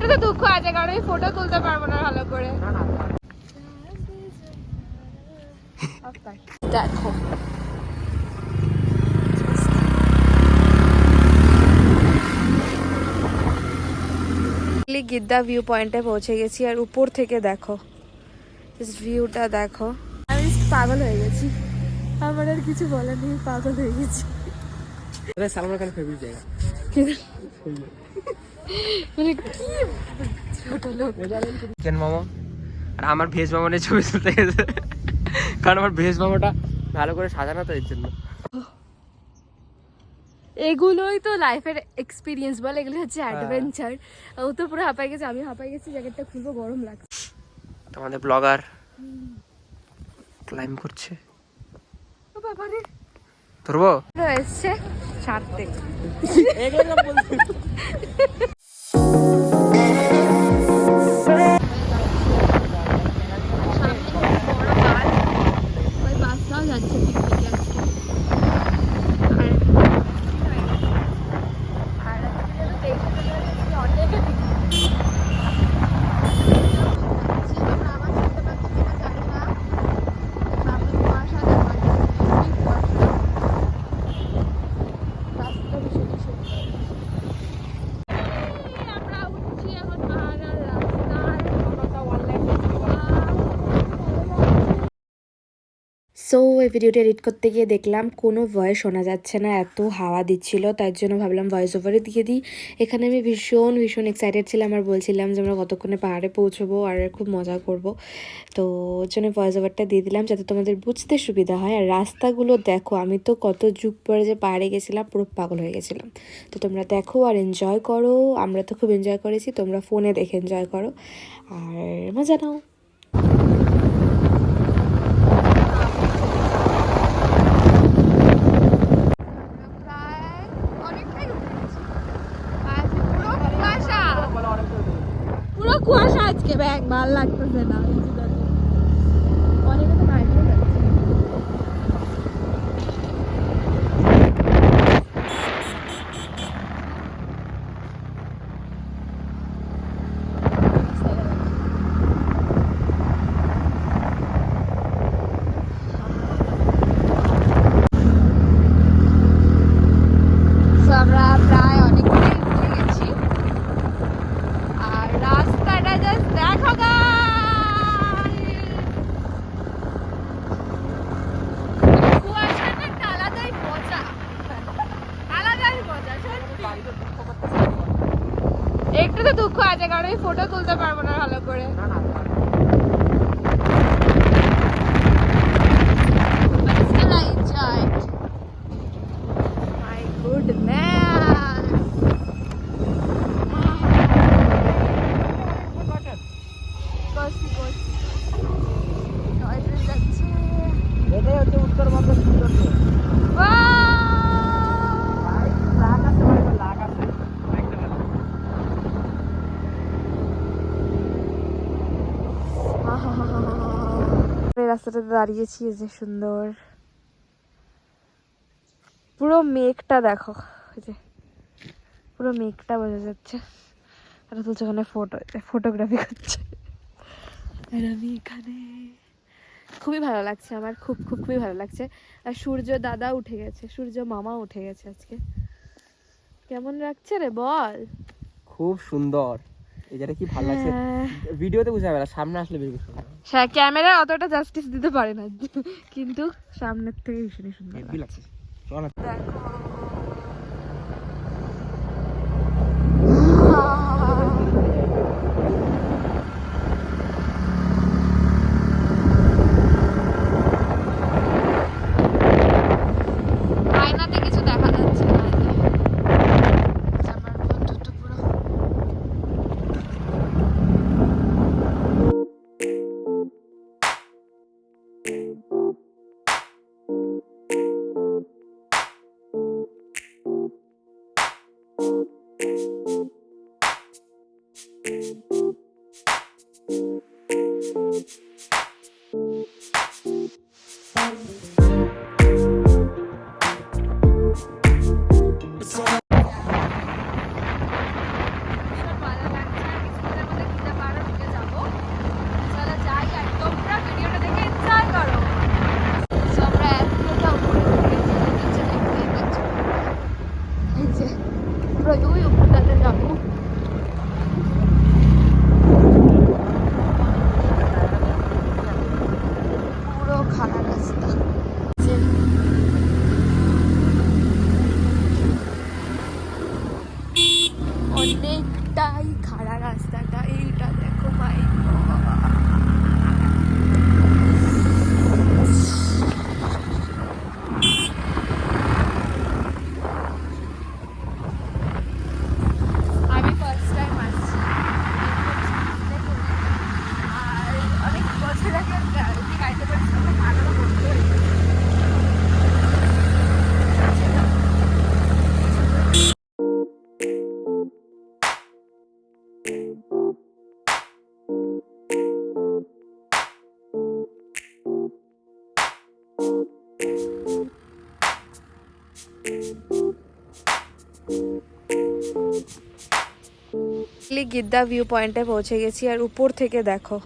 একটু তো দুঃখ আছে, কারণ আমি ফটো তুলতে পারব না ভালো করে। দেখো। গিদ্দা ভিউ পয়েন্টে পৌঁছে গেছি, আর উপর থেকে দেখো। ভিউটা দেখো। আমি পাগল হয়ে গেছি। আমার আর কিছু বলার নেই, পাগল হয়ে গেছি। সালমান খান ফেভারিট জায়গা মানে কি ছোট লোক চিকেন মোমো আর আমার ভেজ মোমো নিয়ে ছবি তুলতে গেছে। কারণ আমার ভেজ মোমোটা ভালো করে সাজানো তো এর জন্য। এগুলোই তো লাইফের এক্সপিরিয়েন্স বলে এগুলো হচ্ছে অ্যাডভেঞ্চার ও তো পুরো হাঁপাই গেছে আমি হাঁপাই গেছি জ্যাকেটটা খুলবো গরম লাগছে। তোমাদের ব্লগার ক্লাইম করছে। ও বাবা রে ধরবো? এসছে ছাড়তে ওই বাসটাও যাচ্ছে পিকনিকে আজকে আর আর দেখে তো অনেক আমরা উঠছি এখন পাহাড়ের রাস্তায় সো এই ভিডিওটা এডিট করতে গিয়ে দেখলাম কোনো ভয়েস শোনা যাচ্ছে না, এত হাওয়া দিচ্ছিল, তার জন্য ভাবলাম ভয়েস ওভারে দিয়ে দিই। এখানে আমি ভীষণ ভীষণ এক্সাইটেড ছিলাম আর বলছিলাম যে আমরা কতক্ষণে পাহাড়ে পৌঁছবো আর খুব মজা করব। তো ওর জন্য ভয়েস ওভারটা দিয়ে দিলাম যাতে তোমাদের বুঝতে সুবিধা হয়। আর রাস্তাগুলো দেখো, আমি তো কত যুগ পরে যে পাহাড়ে গেছিলাম, পুরো পাগল হয়ে গেছিলাম। তো তোমরা দেখো আর এনজয় করো। আমরা তো খুব এনজয় করেছি, তোমরা ফোনে দেখে এনজয় করো। আর মজা নাও প্রায় অনেকটাই উঠে গেছি আর পুরো কুয়াশা পুরো ব্যাগ লাগতেছে না অনেকে তো বাইরে যাচ্ছে So, আমরা প্রায় অনেকটাই উঠে গেছি আর রাস্তাটা জাস্ট দেখো guys! কুয়াশাটা একটা আলাদাই মজা আলাদাই মজা সত্যি। একটু তো দুঃখ আছে কারণ আমি ফটো তুলতে পারব না ভালো করে But still I enjoyed. My goodness. কষি কষি টয় ট্রেন যাচ্ছে এটাই হচ্ছে উত্তরবঙ্গ সৌন্দর্য Wow! লাগ আছে মানে লাগ আছে রাস্তাটাতে দাঁড়িয়েছি যে সুন্দর। পুরো মেঘটা দেখো যে। পুরো মেঘটা বোঝা যাচ্ছে। আর তুলছে ওখানে ফটো ফটোগ্রাফি করছে। আর আমি এখানে। খুবই ভালো লাগছে আমার, খুব খুব, খুবই ভালো লাগছে। আর সূর্য দাদা উঠে গেছে, সূর্য মামা উঠে গেছে আজকে। কেমন লাগছে রে বল? খুব সুন্দর। জায়গাটা কি ভালো লাগছে? হ্যাঁ। ভিডিওতে বুঝা যাবে সামনে আসলে বেশি সুন্দর হ্যাঁ ক্যামেরা অতটা জাস্টিস দিতে পারে না। কিন্তু সামনের থেকে ভীষণ সুন্দর লাগছে। চল। গিদ্দা ভিউ পয়েন্টে পৌঁছে গেছি, আর উপর থেকে দেখো।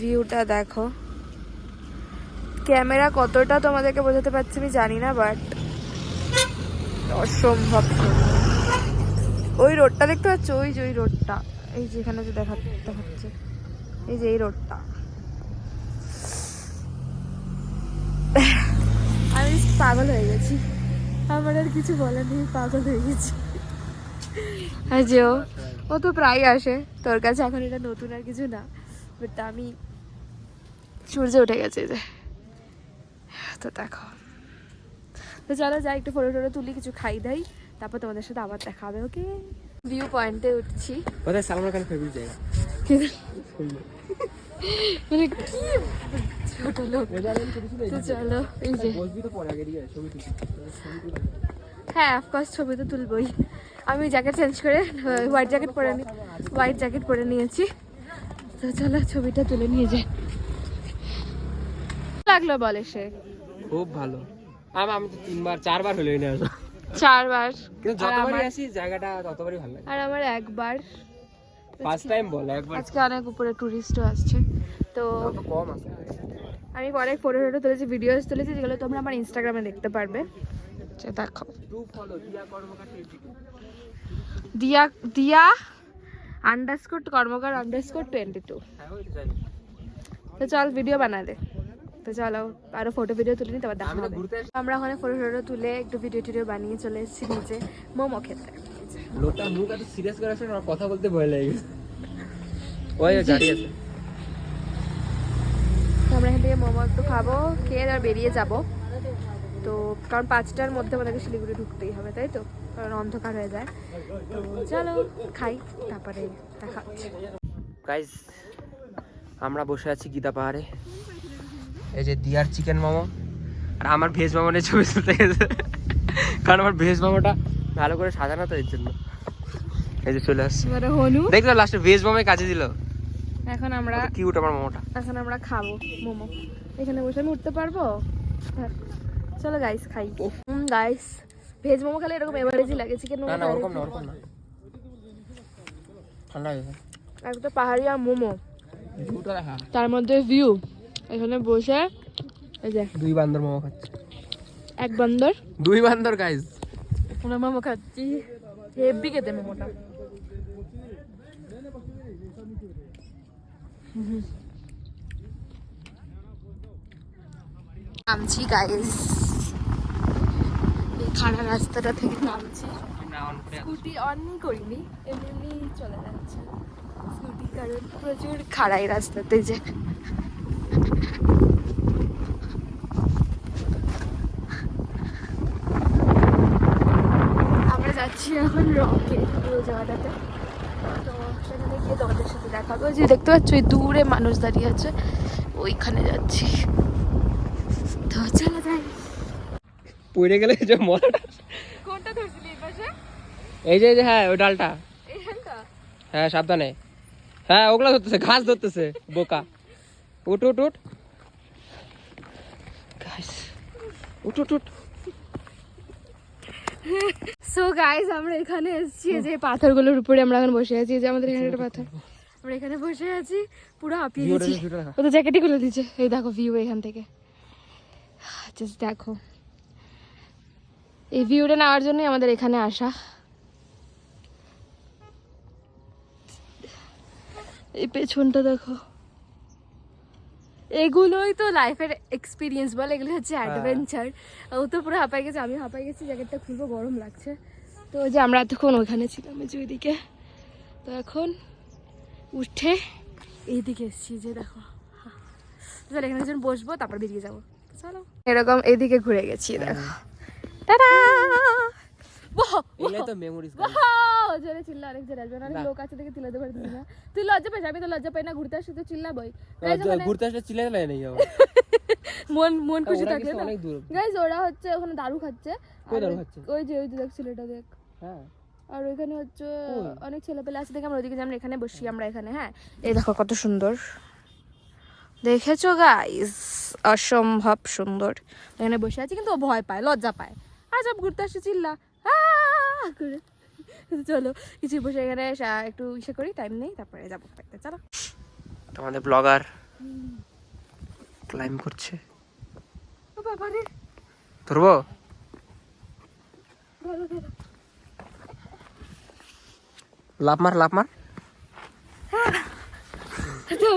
ভিউটা দেখো। ক্যামেরা কতটা তোমাদেরকে বোঝাতে পারছি আমি জানি না বাট অসম্ভব। ওই রোডটা দেখতে পাচ্ছ? ওই যে, ওই রোডটা এই যেখানে যে দেখা দেখাচ্ছে। এই যে, এই রোডটা আমি পাগল হয়ে গেছি। আমার আর কিছু বলার নেই, পাগল হয়ে গেছি। আর যে ও তো প্রায় আসে। তোর কাছে এখন এটা নতুন আর কিছু না বাট আমি সূর্য উঠে গেছে যে। তো দেখো। তো চলো যাই একটু ফটো টটো তুলি কিছু খাই দাই তারপর তোমাদের সাথে আবার দেখা হবে ওকে ভিউ পয়েন্টে উঠছি। কোথায় সালমান খান ফেভারিট জায়গা। মানে কি ছোট লোক। তো চলো এই যে। হ্যাঁ অফকোর্স ছবি তো তুলবই। আমি জ্যাকেট চেঞ্জ করে হোয়াইট জ্যাকেট পরে নি হোয়াইট জ্যাকেট পরে নিয়েছি। তো চলো ছবিটা তুলে নিয়ে যাই। লাগল বলে সে? খুব ভালো। আমি আমি তো তিনবার চারবার হলো এনে আসা চারবার। কিন্তু যতবারই আসি জায়গাটা ততবারই ভালো লাগে। আর আমার একবার। ফার্স্ট টাইম বল একবার। আজকে অনেক উপরে টুরিস্টও আসছে। তো কম আছে। আমি অনেক ফটো টটো তুলেছি ভিডিওস তুলেছি যেগুলো তোমরা আমার ইনস্টাগ্রামে দেখতে পারবে। যে দেখো। Diya Diya underscore Karmakar underscore twenty two তো চল ভিডিও বানা দে। তো চলো আরও ফটো ভিডিও তুলে নি তারপর দেখা তো হবে। আমরা ওখানে ফটো টটো তুলে একটু ভিডিও টিডিও বানিয়ে চলে এসেছি নিচে মোমো খেতে। লোকটা মুখ এত সিরিয়াস করে আসলে কথা বলতে ভয় লাগে। ওই গাড়ি আছে। আমরা এখান থেকে মোমো একটু খাব খেয়ে আর বেরিয়ে যাব। তো কারণ পাঁচটার মধ্যে আমাদেরকে শিলিগুড়ি ঢুকতেই হবে তাই তো? কারণ অন্ধকার হয়ে যায়। তো চলো খাই তারপরে দেখা হচ্ছে। গাইজ আমরা বসে আছি গীতা পাহাড়ে। এই যে দিয়ার চিকেন মোমো। আর আমার ভেজ মোমোনের ছবি তুলতে গেছে। কারণ আমার ভেজ মোমোটা ভালো করে সাজানো তো এর জন্য। এই যে চলে আসছে। দেখল লাস্টে ভেজ মোমোই কাজে দিল। এখন আমরা কিউট আমার মোমোটা। এখন আমরা খাব মোমো। এখানে বসে আমি উঠতে পারব। চলো গাইস খাই। গাইস ভেজ মোমো খেলে এরকম এভারেজই লাগে চিকেন না মোমো না ওরকম না ওরকম না। ঠান্ডা হয়ে গেছে। একটা পাহাড়ি আর মোমো। তার মধ্যে ভিউ এখানে বসে এই যে। দুই বান্দর মোমো খাচ্ছে। এক বন্দর। দুই বান্দর গাইজ আমরা মোমো খাচ্ছি। হেভি খেতে মোমোটা। নামছি গাইস খাড়া রাস্তাটা থেকে নামছি। স্কুটি অন করিনি এমনি চলে যাচ্ছে। স্কুটি কারণ প্রচুর খাড়াই রাস্তাতে যে। আমরা যাচ্ছি এখন রকে ওই জায়গাটাতে তো সেখানে গিয়ে তোমাদের সাথে দেখাবো। যে দেখতে পাচ্ছ ওই দূরে মানুষ দাঁড়িয়ে আছে। ওইখানে যাচ্ছি। তো চলো যাই। পড়ে গেলে যে মলাটা কোনটা ধরছিলি এই পাশে? এই যে হ্যাঁ ওই ডালটা। হ্যাঁ সাবধানে। হ্যাঁ ওগুলা ধরতেছে ঘাস ধরতেছে বোকা। উঠ উঠ উঠ। ঘাস উঠ উঠ উঠ। সো গাইস আমরা এখানে এসেছি যে পাথরগুলোর উপরে আমরা এখন বসে আছি যে আমাদের এখানে একটা পাথর। আমরা এখানে বসে আছি পুরো হাঁপিয়ে গেছি। ও তো জ্যাকেটই খুলে দিচ্ছে এই দেখো ভিউ এখান থেকে। জাস্ট দেখো। এই ভিউটা নেওয়ার জন্যই আমাদের এখানে আসা। এই পেছনটা দেখো। এগুলোই তো লাইফের এক্সপিরিয়েন্স বলে এগুলো হচ্ছে অ্যাডভেঞ্চার ও তো পুরো হাঁপাই গেছে আমি হাঁপাই গেছি জ্যাকেটটা খুলবো গরম লাগছে। তো ওই যে আমরা এতক্ষণ ওখানে ছিলাম যে ওইদিকে। তো এখন উঠে এইদিকে এসছি যে দেখো। চলো এখানে একজন বসবো তারপর বেরিয়ে যাব। চলো। এরকম এইদিকে ঘুরে গেছি দেখো। টাটা! জোরে চিল্লা অনেক জোরে আসবে অনেক লোক আছে দেখে চিল্লাতে পারবি না। তুই লজ্জা পাইস আমি তো লজ্জা পাই না ঘুরতে আসলে তো চিল্লাবই ঘুরতে আসলে চিল্লাই লাগে নাকি মন মন খুশি ওরা থাকে না? গাইজ ওরা হচ্ছে ওখানে দারু খাচ্ছে। কই আর দারু ওই- যে ওই যে দেখ ছেলেটা দেখ। হ্যাঁ। আর ওইখানে হচ্ছে অনেক ছেলে পেলে আছে দেখে আমরা ওইদিকে যে আমরা এখানে বসি আমরা এখানে হ্যাঁ। এই দেখো কত সুন্দর। দেখেছ গাইস অসম্ভব সুন্দর। এখানে বসে আছি কিন্তু ভয় পায় লজ্জা পায়। আর সব ঘুরতে আসছে চিল্লা। করে চলো কিছু বসে এখানে একটু ইসে করি টাইম নেই তারপরে যাব চলো। আমাদের ব্লগার ক্লাইম করছে। ধরবো ধরো ধরো লাভ মার লাভ মার। তো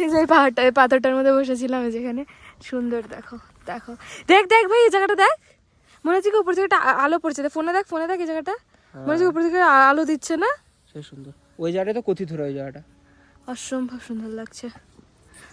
এই যে পাহাড়টা পাথরটার মধ্যে বসেছিলাম যেখানে। সুন্দর দেখো দেখো। দেখ দেখ ভাই এই জায়গাটা দেখ। মনে হচ্ছে কি উপর থেকে একটা আলো পড়ছে। ফোনে দেখ ফোনে দেখ এই জায়গাটা। মনে হচ্ছে উপর থেকে আলো দিচ্ছে না? সে সুন্দর। ওই জায়গাটা তো কথিত ওই জায়গাটা। অসম্ভব সুন্দর লাগছে।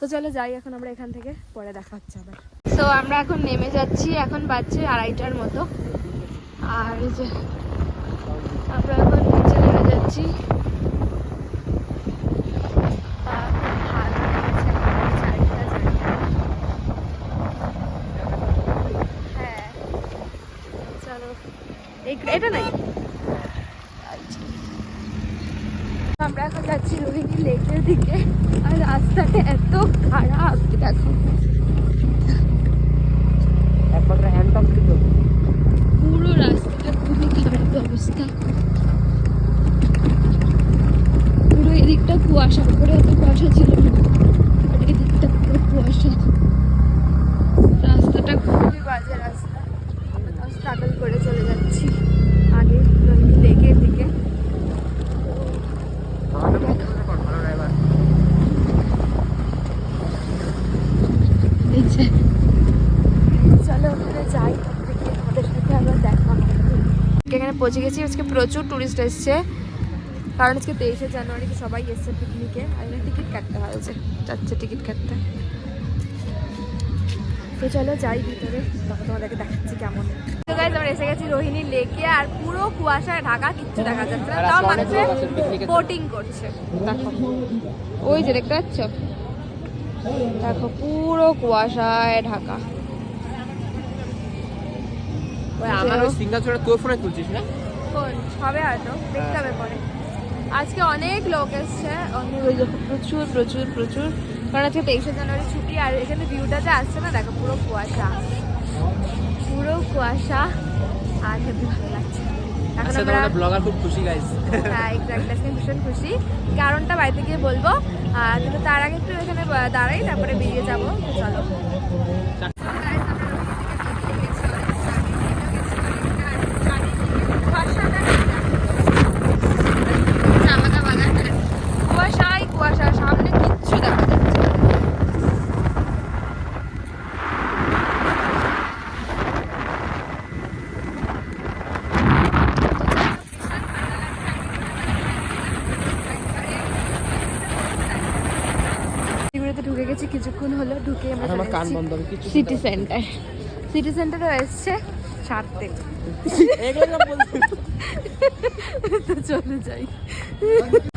তো চলো যাই এখন আমরা এখান থেকে পরে দেখা হচ্ছে আবার। তো আমরা এখন নেমে যাচ্ছি এখন বাজছে আড়াইটার মতো। আর এই যে আমরা এখন নিচে নেমে যাচ্ছি আহ, খুব ভালো লাগছে এখন চারিটা চারিটা। হ্যাঁ চলো এই- এটা আমরা এখন যাচ্ছি রোহিণী লেকের দিকে আর রাস্তাটা এত খারাপ দেখো একমাত্র হ্যান্ড পাম্প কিন্তু পুরো রাস্তাটা খুবই খারাপ অবস্থা পুরো এদিকটা কুয়াশা করে এত কুয়াশা ছিল না আর এদিকটা পুরো কুয়াশা রাস্তাটা খুবই বাজে রাস্তা স্ট্রাগল করে চলে যাচ্ছি আগে রোহিণী লেকের দিকে আমাদের ভালো ড্রাইভার এই যে চলো ওখানে যাই তারপরে গিয়ে তোমাদের সাথে আবার দেখা হবে এখানে পৌঁছে গেছি। আজকে প্রচুর টুরিস্ট এসছে। কারণ আজকে তেইশে জানুয়ারি সবাই এসছে পিকনিকে আর এখানে টিকিট কাটতে হয়েছে যাচ্ছে টিকিট কাটতে। তো চলো যাই ভিতরে। তখন তোমাদেরকে দেখাচ্ছি কেমন। এসে গেছি রোহিণী লেকে, আর পুরো কুয়াশায় ঢাকা, কিচ্ছু দেখা যাচ্ছে না। তাও মানুষে। বোটিং করছে। দেখো। ওই যে দেখতে পাচ্ছ? দেখো, পুরো কুয়াশায় ঢাকা। আমার ওই সিঙ্গেল ছোটা তোর ফোনে তুলছিস না? কোন হবে হয়তো দেখতে হবে পরে। আজকে অনেক লোক এসছে অনেক ওই প্রচুর প্রচুর প্রচুর। কারণ আজকে তেইশে জানুয়ারি ছুটি আর এখানে ভিউটা যে আসছে না দেখো পুরো কুয়াশা। পুরো কুয়াশা আর হেবি ভালো লাগছে। এখন আচ্ছা আমরা ব্লগার খুব খুশি গাইস হ্যাঁ এক্স্যাক্টলি আজকে ভীষণ খুশি। কারণটা বাড়িতে গিয়ে বলব আর কিন্তু তার আগে একটু এখানে দাঁড়াই তারপরে বেরিয়ে যাব চলো কুয়াশাই কুয়াশা সামনে কিচ্ছু দেখা যাচ্ছে না। এগুলোতে ঢুকে গেছি কিছুক্ষণ হলো ঢুকে আমরা আমার চলে কান এসেছি বন্ধ হবে কিছু সিটি সেন্টার সিটি সেন্টারও এসছে ছাড়তে তো চলে যাই।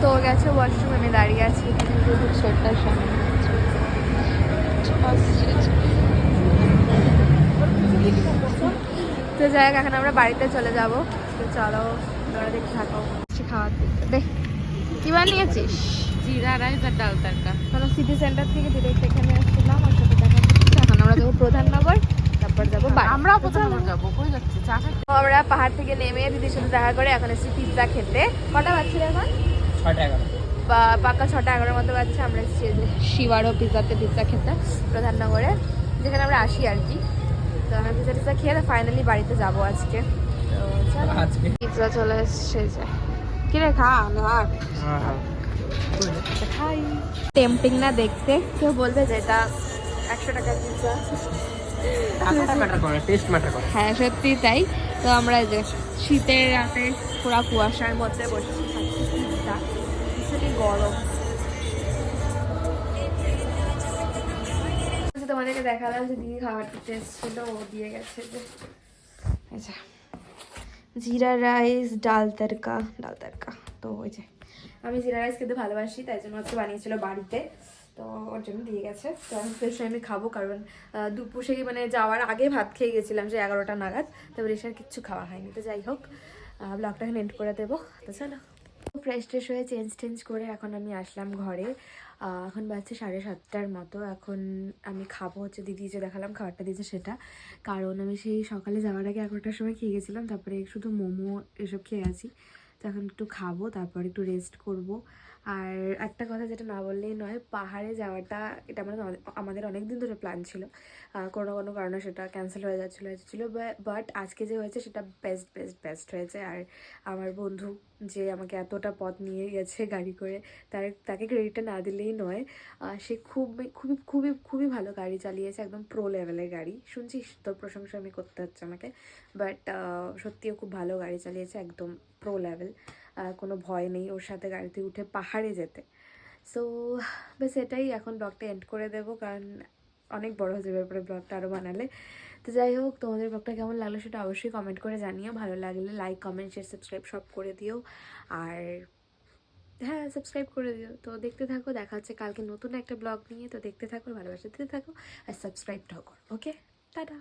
তো গেছে ওয়াশরুম আমি দাঁড়িয়ে আছি। ছোটটার সামনে। তো যাই হোক এখন আমরা বাড়িতে চলে যাব। তো চলো তোরা দেখতে থাকো। খাওয়ার দিতে দে কি বানিয়েছিস? জিরা রাইস আর ডাল তরকা কারণ সিটি সেন্টার থেকে ডিরেক্ট এখানে আসছিলাম ওর সাথে দেখা করছি এখন আমরা যাব প্রধাননগর তারপর যাব বাড়ি। আমরাও কোথাও যাব কই যাচ্ছি? চা আমরা পাহাড় থেকে নেমে দিদির সাথে দেখা করে এখন এসেছি পিৎজা খেতে। কটা বাজছিল এখন? এগারো। বা পাক্কা ছটা এগারোর মতো বাজছে আমরা এসেছি শিবারও পিৎজাতে পিৎজা খেতে প্রধাননগরে যেখানে আমরা আসি আর কি। তো আমরা পিৎজা টিৎজা খেয়ে ফাইনালি বাড়িতে যাব আজকে। তো চলো। আজকে। পিৎজা চলে এসছে যে। কিরে খা না হ্যাঁ হ্যাঁ। টেম্পটিং না দেখতে। কেউ বলবে যে এটা একশো টাকার পিৎজা টেস্ট হ্যাঁ সত্যি তাই। তো আমরা যে শীতের রাতে পুরা কুয়াশার মধ্যে বসে খাচ্ছি পিৎজা ভীষণই গরম। আচ্ছা, তোমাদেরকে দেখালাম যে দিদি খাবার দিতে এসেছিল ও দিয়ে গেছে যে। যে জিরা রাইস ডাল তরকা ডাল তরকা তো ওই যে আমি জিরা রাইস খেতে ভালোবাসি তাই জন্য হচ্ছে বানিয়েছিল বাড়িতে। তো ওর জন্য দিয়ে গেছে। তো আমি আমি খাব, কারণ দুপুর সেই মানে যাওয়ার আগে ভাত খেয়ে গেছিলাম যে এগারোটা নাগাদ। তারপরে এসে আর কিচ্ছু খাওয়া হয়নি। তো যাই হোক ব্লগটা এন্ড করে দেবো। তো চলো। ফ্রেশ ট্রেশ হয়ে চেঞ্জ টেঞ্জ করে এখন আমি আসলাম ঘরে। এখন বাজছে সাড়ে সাতটার মতো। এখন আমি খাব হচ্ছে দিদি যে দেখালাম, খাবারটা দিয়েছে সেটা। কারণ আমি সেই সকালে যাওয়ার আগে এগারোটার সময় খেয়ে গেছিলাম। তারপরে শুধু মোমো এসব খেয়ে আছি। তো এখন একটু খাব, তারপর একটু রেস্ট করব। আর একটা কথা যেটা না বললেই নয়, পাহাড়ে যাওয়াটা এটা আমাদের আমাদের অনেক দিন ধরে প্ল্যান ছিল। কোনো কোনো কারণে সেটা ক্যান্সেল হয়ে যাচ্ছিল হয়েছিল বাট আজকে যে হয়েছে সেটা বেস্ট বেস্ট বেস্ট হয়েছে। আর আমার বন্ধু যে আমাকে এতটা পথ নিয়ে গেছে গাড়ি করে, তার, তাকে ক্রেডিটটা না দিলেই নয়। সে খুব, খুবই খুবই খুবই ভালো গাড়ি চালিয়েছে, একদম প্রো লেভেলের গাড়ি। শুনছিস তোর প্রশংসা আমি করতে হচ্ছে আমাকে বাট সত্যিও খুব ভালো গাড়ি চালিয়েছে, একদম প্রো লেভেল কোনো ভয় নেই ওর সাথে গাড়িতে উঠে পাহাড়ে যেতে। সো ব্যাস এটাই এখন ব্লগটা এন্ড করে দেবো, কারণ অনেক বড় হয়ে যাবে ব্লগটা আরও বানালে। তো যাই হোক, তোমাদের ব্লগটা কেমন লাগল সেটা অবশ্যই কমেন্ট করে জানিও। ভালো লাগলে লাইক কমেন্ট শেয়ার সাবস্ক্রাইব সব করে দিও। আর হ্যাঁ সাবস্ক্রাইব করে দিও। তো দেখতে থাকো, দেখা হচ্ছে কালকে নতুন একটা ব্লগ নিয়ে। তো দেখতে থাকো, ভালোবাসা দিতে থাকো, আর সাবস্ক্রাইবটাও করো ওকে টাটা